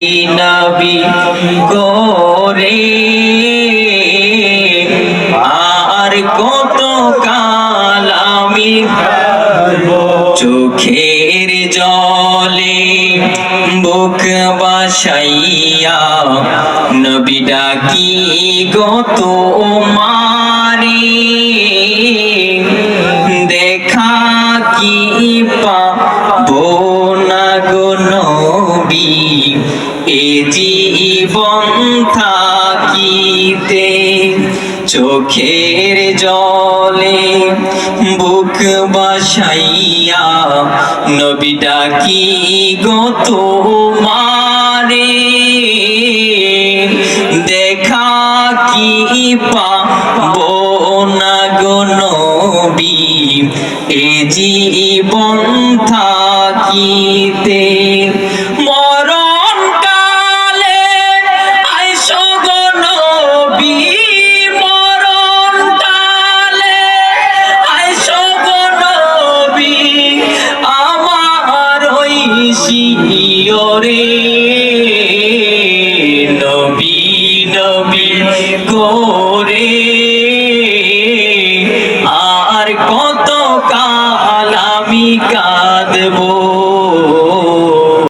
নবী গোরে, আর কত কাল আমি চোখের জলে বুক বাসাইয়া, নবী ডাকি গত মারি দেখা কি পাবো না গো নবী এ জীবন থাকিতে চোখের জলে বুক বাসাইয়া নবী ডাকি গত মারে দেখা কি পাবো না গো নবী? এ জীবন থাকিতে খুশি ইয়রে নবী নবী করে। আর কত কাল আমি কাঁদবো।